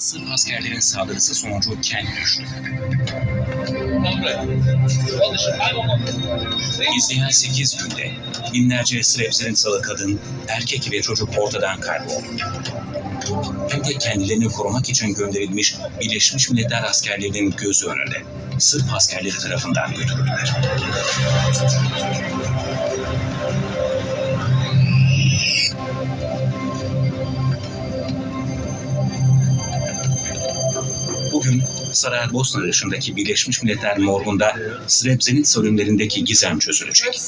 Sırp askerlerin saldırısı sonucu kendi düştü. İzleyen 8 günde binlerce Srebrenitsalı kadın, erkek ve çocuk ortadan kayboldu. Hem de kendilerini korumak için gönderilmiş Birleşmiş Milletler askerlerinin gözü önünde Sırp askerleri tarafından götürüldüler. Bugün Saraybosna dışındaki Birleşmiş Milletler morgunda Srebrenica ölümlerindeki gizem çözülecek.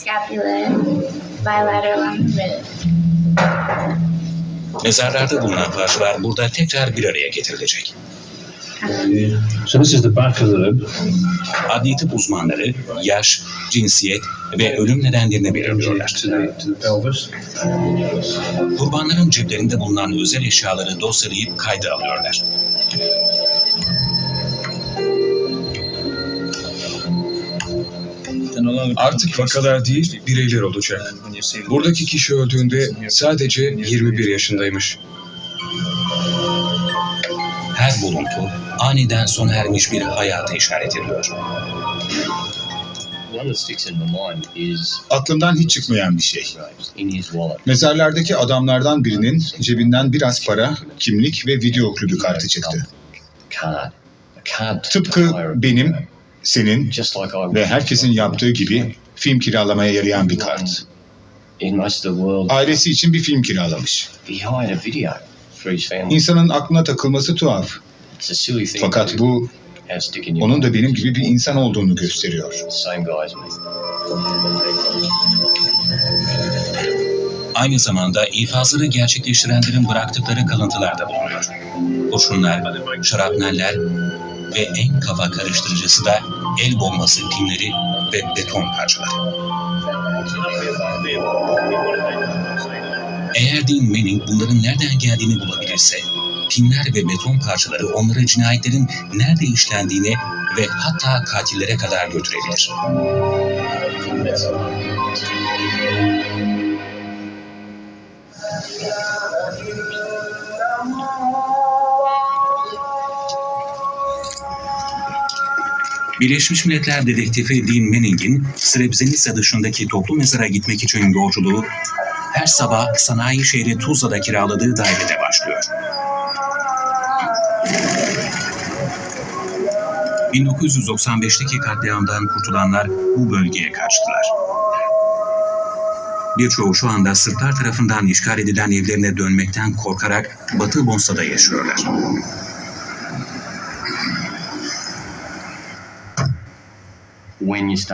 Mezarlarda bulunan parçalar burada tekrar bir araya getirilecek. So this is the back of the rib. Adli tıp uzmanları yaş, cinsiyet ve ölüm nedenlerini belirliyorlar. Kurbanların ceplerinde bulunan özel eşyaları dosyalayıp kayda alıyorlar. Artık vakalar değil, bireyler olacak. Buradaki kişi öldüğünde sadece 21 yaşındaymış. Her buluntu aniden sona ermiş bir hayata işaret ediyor. One that sticks in my mind is Aklımdan hiç çıkmayan bir şey. Mezarlardaki adamlardan birinin cebinden biraz para, kimlik ve video klubü kartı çıktı. Tıpkı benim, senin Just like I ve herkesin yaptığı gibi film kiralamaya yarayan bir kart. In most of the world, Ailesi için bir film kiralamış. he hired a video for his family. İnsanın aklına takılması tuhaf. It's a silly thing. Fakat bu onun da benim gibi bir insan olduğunu gösteriyor. Aynı zamanda infazları gerçekleştirenlerin bıraktıkları kalıntılar da bulunuyor. Kurşunlar, şarapneller ve en kafa karıştırıcısı da el bombası pimleri ve beton parçaları. Eğer Dean Manning bunların nereden geldiğini bulabilirse, pinler ve beton parçaları onları cinayetlerin nerede işlendiğine ve hatta katillere kadar götürebilir. Birleşmiş Milletler dedektifi Dean Manning'in Srebrenica dışındaki toplu mezara gitmek için yolculuğu her sabah sanayi şehri Tuzla'da kiraladığı dairede başlıyor. 1995'teki katliamdan kurtulanlar bu bölgeye kaçtılar. Birçoğu şu anda Sırplar tarafından işgal edilen evlerine dönmekten korkarak Batı Bosna'da yaşıyorlar.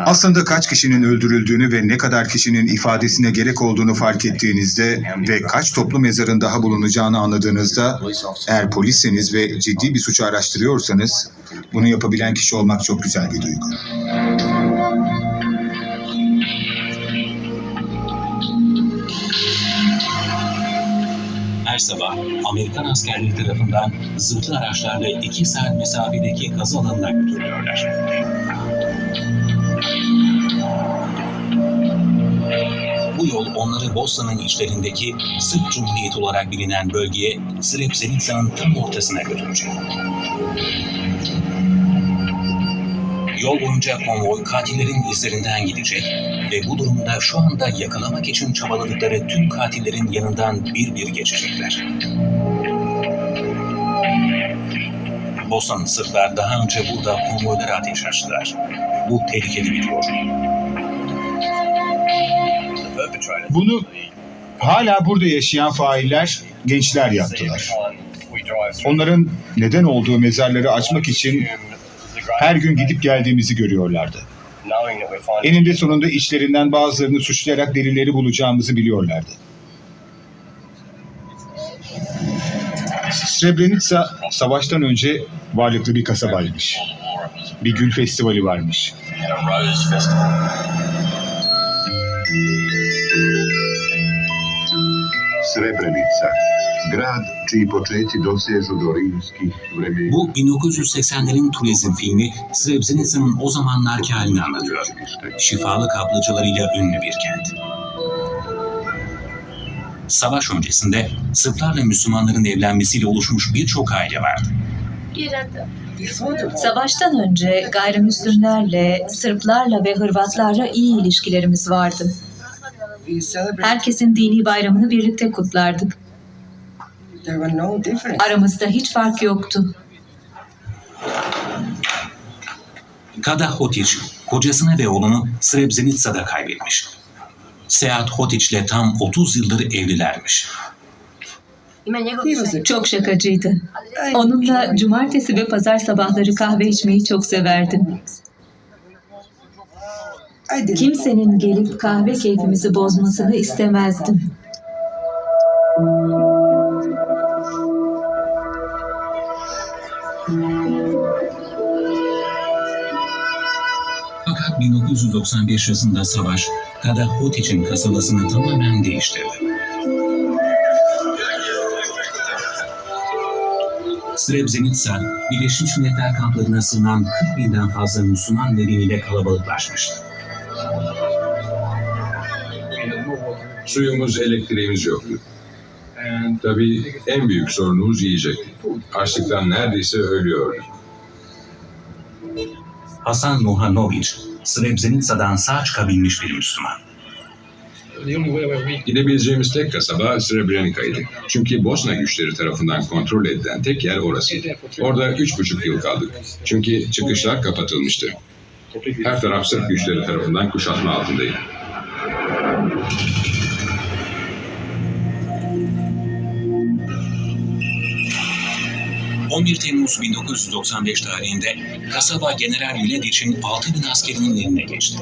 Aslında kaç kişinin öldürüldüğünü ve ne kadar kişinin ifadesine gerek olduğunu fark ettiğinizde ve kaç toplu mezarın daha bulunacağını anladığınızda eğer polisseniz ve ciddi bir suçu araştırıyorsanız bunu yapabilen kişi olmak çok güzel bir duygu. Her sabah Amerikan askerleri tarafından zırhlı araçlarla 2 saat mesafedeki kazı alanına götürülüyorlar. Yol onları Bosna'nın içlerindeki Sırp Cumhuriyeti olarak bilinen bölgeye Srebrenica'nın tam ortasına götürecek. Yol boyunca konvoy katillerin izlerinden gidecek ve bu durumda şu anda yakalamak için çabaladıkları tüm katillerin yanından bir bir geçecekler. Bosnalı Sırplar daha önce burada konvoylara ateş açtılar. Bu tehlikeli bir yol. Bunu hala burada yaşayan failler gençler yaptılar. Onların neden olduğu mezarları açmak için her gün gidip geldiğimizi görüyorlardı. Eninde sonunda içlerinden bazılarını suçlayarak delilleri bulacağımızı biliyorlardı. Srebrenica savaştan önce varlıklı bir kasabaymış. Bir gül festivali varmış. Srebrenica, grad čiji počeci dosežu do rimskih vremena. Bu 1980'lerin turizm filmi Srebrenica'nın o zamanlarki halini anlatıyor. Şifalı kaplıcalarıyla ünlü bir kent. Savaş öncesinde Sırplarla Müslümanların evlenmesiyle oluşmuş birçok aile vardı. Savaştan önce gayrimüslimlerle, Sırplarla ve Hırvatlarla iyi ilişkilerimiz vardı. Herkesin dini bayramını birlikte kutlardık. Aramızda hiç fark yoktu. Kada Hotić kocasını ve oğlunu Srebrenica'da kaybetmiş. Seat Hotić'le tam 30 yıldır evlilermiş. Çok şakacıydı. Onunla cumartesi ve pazar sabahları kahve içmeyi çok severdim. Kimsenin gelip kahve keyfimizi bozmasını istemezdim. Fakat 1995 yazında savaş Kada Hotić'in kasabasını tamamen değiştirdi. Srebrenica, Birleşmiş Milletler kamplarına sığınan 40 binden fazla Müslüman nedeniyle kalabalıklaşmıştı. Suyumuz, elektriğimiz yoktu. Tabii en büyük sorunumuz yiyecekti. Açlıktan neredeyse ölüyorduk. Hasan Nuhanović, Srebrenica'dan sağ çıkabilmiş bir Müslüman. Gidebileceğimiz tek kasaba Srebrenica'ydı. Çünkü Bosna güçleri tarafından kontrol edilen tek yer orasıydı. Orada üç buçuk yıl kaldık. Çünkü çıkışlar kapatılmıştı. Her taraf Sırp güçleri tarafından kuşatma altındaydı. 11 Temmuz 1995 tarihinde kasaba General Mladić'in 6 bin askerinin eline geçti.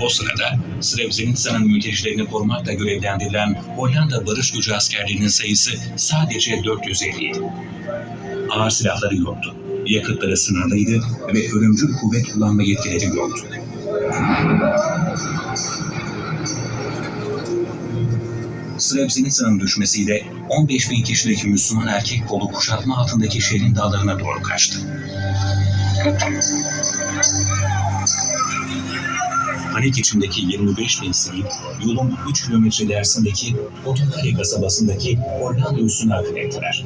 O sırada Srebrenica'nın mültecilerini korumakla görevlendirilen Hollanda barış gücü askerlerinin sayısı sadece 450 idi. Ağır silahları yoktu, yakıtları sınırlıydı ve ölümcül kuvvet kullanma yetkileri yoktu. Srebrenica'nın düşmesiyle 15 bin kişilik Müslüman erkek kolu kuşatma altındaki şehrin dağlarına doğru kaçtı. Panik içindeki 25 bin sivil yolun 3 kilometre ilerisindeki Otunkale kasabasındaki Hollanda üssüne akın ettiler.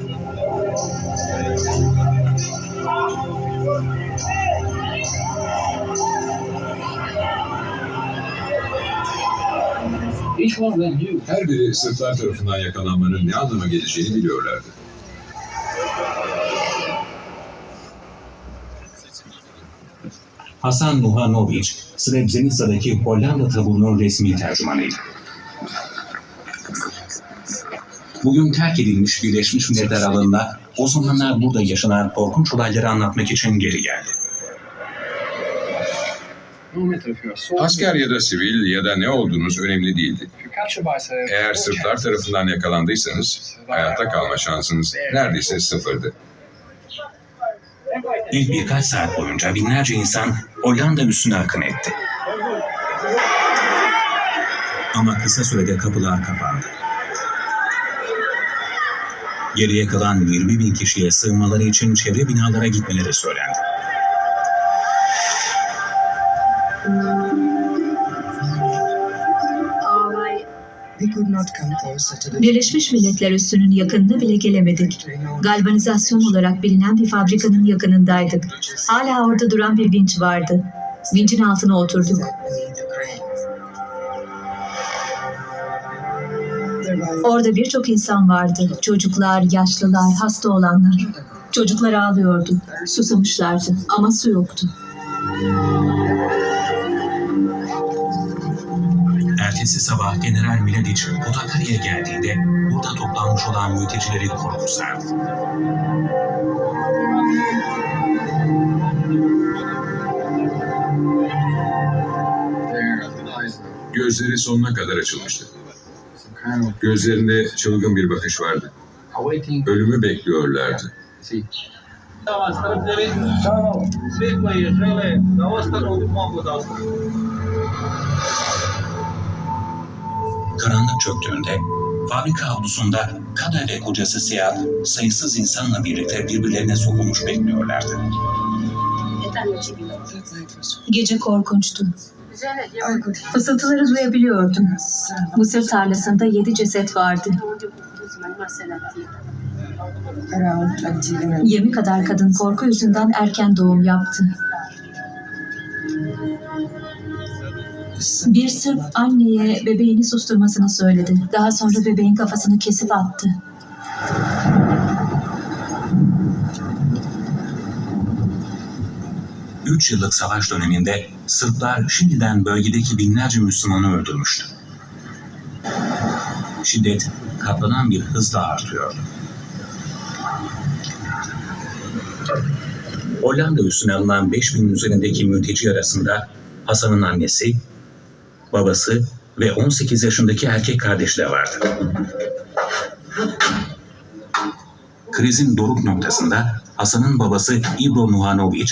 Her biri Sırplar tarafından yakalanmanın ne anlama geleceğini biliyorlardı. Hasan Nuhanović, Srebrenica'daki Hollanda taburunun resmi tercümanıydı. Bugün terk edilmiş Birleşmiş Milletler alanına o zamanlar burada yaşanan korkunç olayları anlatmak için geri geldi. Asker ya da sivil ya da ne olduğunuz önemli değildi. Eğer Sırplar tarafından yakalandıysanız hayatta kalma şansınız neredeyse sıfırdı. İlk birkaç saat boyunca binlerce insan Hollanda üssüne akın etti. Ama kısa sürede kapılar kapandı. Geriye kalan 20 bin kişiye sığınmaları için çevre binalara gitmeleri söylendi. Birleşmiş Milletler üssünün yakınına bile gelemedik. Galvanizasyon olarak bilinen bir fabrikanın yakınındaydık. Hala orada duran bir vinç vardı. Vincin altına oturduk. Orada birçok insan vardı. Çocuklar, yaşlılar, hasta olanlar. Çocuklar ağlıyordu. Susamışlardı ama su yoktu. Ertesi sabah General Mladić Potakari'ye geldiğinde burada toplanmış olan mültecileri korku sardı. Gözleri sonuna kadar açılmıştı. Gözlerinde çılgın bir bakış vardı. Ölümü bekliyorlardı. Karanlık çöktüğünde fabrika avlusunda Kada ve kocası Seat sayısız insanla birlikte birbirlerine sokulmuş bekliyorlardı. Gece korkunçtu. Fısıltıları duyabiliyordum. Mısır tarlasında yedi ceset vardı. 20 kadar kadın korku yüzünden erken doğum yaptı. Bir Sırp anneye bebeğini susturmasını söyledi. Daha sonra bebeğin kafasını kesip attı. Üç yıllık savaş döneminde Sırplar şimdiden bölgedeki binlerce Müslümanı öldürmüştü. Şiddet katlanan bir hızla artıyordu. Hollanda üstüne alınan 5000 üzerindeki mülteci arasında Hasan'ın annesi, babası ve 18 yaşındaki erkek kardeşi de vardı. Krizin doruk noktasında Hasan'ın babası İbro Nuhanovic,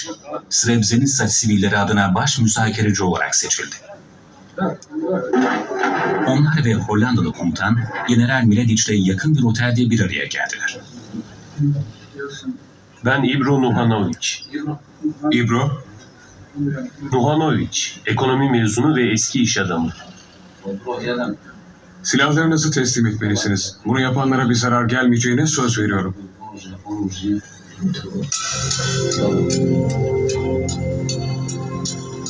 Srebrenica sivilleri adına baş müzakereci olarak seçildi. Onlar ve Hollandalı komutan General Mladic ile yakın bir otelde bir araya geldiler. Ben İbro Nuhanovic. İbro, Nuhanovic, ekonomi mezunu ve eski iş adamı. Silahlarınızı teslim etmelisiniz. Bunu yapanlara bir zarar gelmeyeceğine söz veriyorum.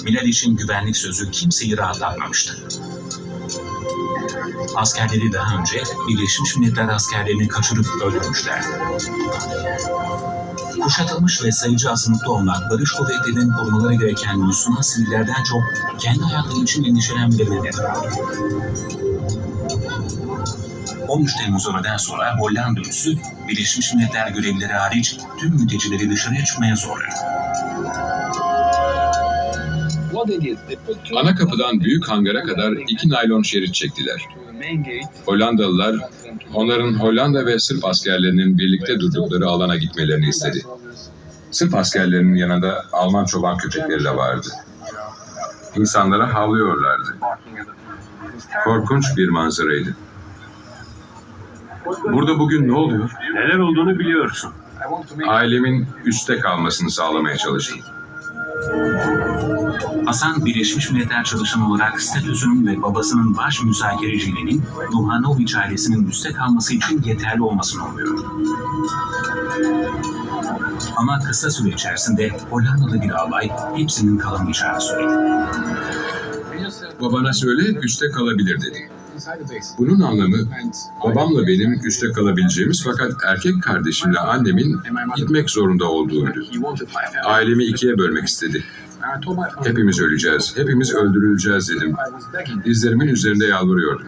Mladic'in güvenlik sözü kimseyi rahatlatmamıştı. Askerleri daha önce Birleşmiş Milletler askerlerini kaçırıp öldürmüşlerdi. Kuşatılmış ve sayıcı azınlıkta olan barış kuvvetlerinin korumaları gereken Müslüman sivillerden çok kendi hayatları için endişelenmelerine neden oldu. 13 Temmuz öğleden sonra Hollanda üssü Birleşmiş Milletler görevlileri hariç tüm mültecileri dışarıya çıkmaya zorladı. Ana kapıdan büyük hangara kadar iki naylon şerit çektiler. Hollandalılar onların Hollanda ve Sırp askerlerinin birlikte durdukları alana gitmelerini istedi. Sırp askerlerinin yanında Alman çoban köpekleri de vardı. İnsanlara havlıyorlardı. Korkunç bir manzaraydı. Burada bugün ne oluyor? Neler olduğunu biliyorsun. Ailemin üstte kalmasını sağlamaya çalıştım. Hasan Birleşmiş Milletler çalışanı olarak statüsünün ve babasının baş müzakereciliğinin Duhanovic ailesinin üstte kalması için yeterli olmasını umuyordu. Ama kısa süre içerisinde Hollandalı bir albay hepsinin kalamayacağını söyledi. Babana söyle üstte kalabilir dedi. Bunun anlamı babamla benim üstte kalabileceğimiz fakat erkek kardeşimle annemin gitmek zorunda olduğuydu. Ailemi ikiye bölmek istedi. Hepimiz öleceğiz, hepimiz öldürüleceğiz dedim. Dizlerimin üzerinde yalvarıyordum.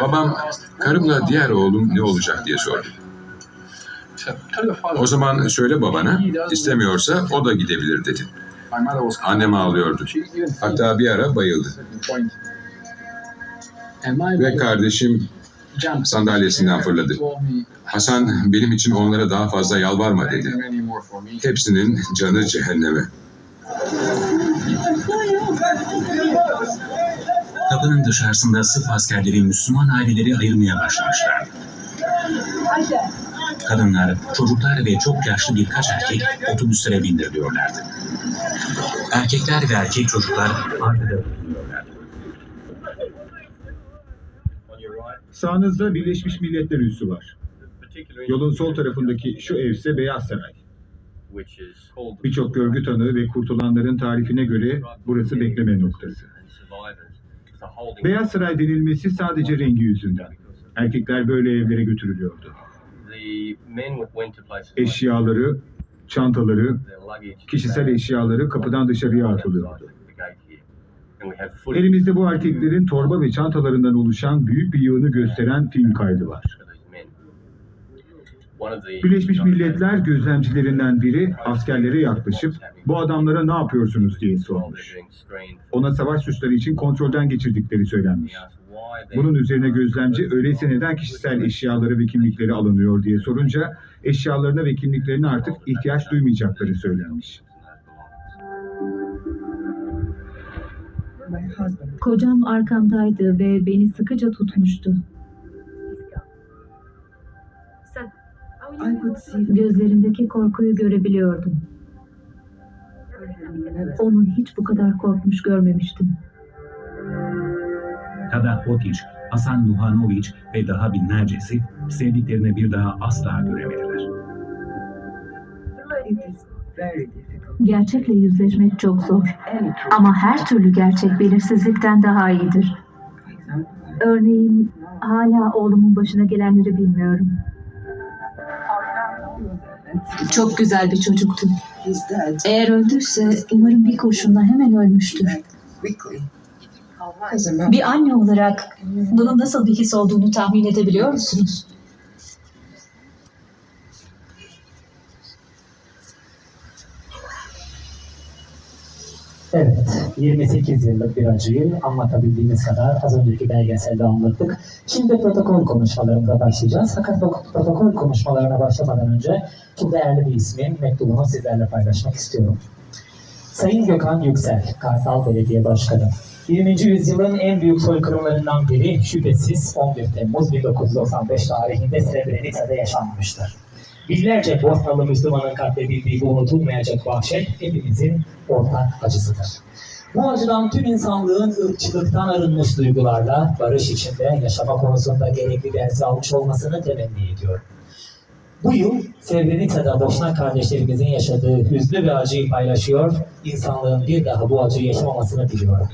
Babam, karımla diğer oğlum ne olacak diye sordu. O zaman söyle babana, istemiyorsa o da gidebilir dedi. Annem ağlıyordu. Hatta bir ara bayıldı. Ve kardeşim sandalyesinden fırladı. Hasan benim için onlara daha fazla yalvarma dedi. Hepsinin canı cehenneme. Kapının dışarısında Sırp askerleri Müslüman aileleri ayırmaya başlamışlardı. Kadınlar, çocuklar ve çok yaşlı birkaç erkek otobüslere bindiriliyorlardı. Erkekler ve erkek çocuklar arkada tutunuyorlardı. Sağınızda Birleşmiş Milletler üssü var. Yolun sol tarafındaki şu ev ise Beyaz Saray. Birçok görgü tanığı ve kurtulanların tarifine göre burası bekleme noktası. Beyaz Saray denilmesi sadece rengi yüzünden. Erkekler böyle evlere götürülüyordu. Eşyaları, çantaları, kişisel eşyaları kapıdan dışarıya atılıyordu. Elimizde bu erkeklerin torba ve çantalarından oluşan büyük bir yığını gösteren film kaydı var. Birleşmiş Milletler gözlemcilerinden biri askerlere yaklaşıp bu adamlara ne yapıyorsunuz diye sormuş. Ona savaş suçları için kontrolden geçirdikleri söylenmiş. Bunun üzerine gözlemci öyleyse neden kişisel eşyaları ve kimlikleri alınıyor diye sorunca eşyalarına ve kimliklerine artık ihtiyaç duymayacakları söylenmiş. Kocam arkamdaydı ve beni sıkıca tutmuştu. Gözlerindeki korkuyu görebiliyordum. Onu hiç bu kadar korkmuş görmemiştim. Tada Hotic, Hasan Nuhanovic ve daha binlercesi sevdiklerini bir daha asla göremediler. Gerçekle yüzleşmek çok zor. Ama her türlü gerçek belirsizlikten daha iyidir. Örneğin hala oğlumun başına gelenleri bilmiyorum. Çok güzel bir çocuktu. Eğer öldüyse umarım bir kurşunla hemen ölmüştür. Bir anne olarak bunun nasıl bir his olduğunu tahmin edebiliyor musunuz? Evet, 28 yıllık bir acıyı anlatabildiğimiz kadar az önceki belgeselde anlattık. Şimdi protokol konuşmalarımıza başlayacağız. Fakat protokol konuşmalarına başlamadan önce çok değerli bir ismin mektubunu sizlerle paylaşmak istiyorum. Sayın Gökhan Yüksel, Kartal Belediye Başkanı. 20. yüzyılın en büyük soykırımlarından biri şüphesiz 11 Temmuz 1995 tarihinde Srebrenica'da yaşanmıştır. Binlerce Bosnalı Müslümanın katledildiği bu unutulmayacak vahşet hepimizin ortak acısıdır. Bu acıdan tüm insanlığın ırkçılıktan arınmış duygularla barış içinde yaşama konusunda gerekli dersi almış olmasını temenni ediyorum. Bu yıl Srebrenica'da Boşnak kardeşlerimizin yaşadığı hüzlü ve acıyı paylaşıyor, insanlığın bir daha bu acıyı yaşamamasını diliyorum.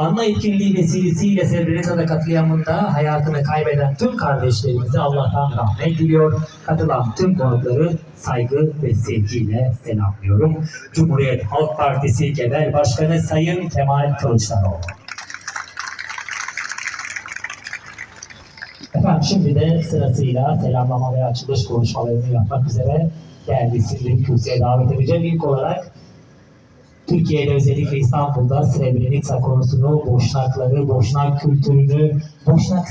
Anma etkinliği vesilesiyle Srebrenica'da katliamında hayatını kaybeden tüm kardeşlerimize Allah'tan rahmet diliyor. Katılan tüm konukları saygı ve sevgiyle selamlıyorum. Cumhuriyet Halk Partisi Genel Başkanı Sayın Kemal Kılıçdaroğlu. Efendim şimdi de sırasıyla selamlama ve açılış konuşmalarını yapmak üzere isimleri kürsüye davet edeceğim. İlk olarak Türkiye'de özellikle İstanbul'da Srebrenica konusunu, Boşnakları, Boşnak kültürünü, Boşnak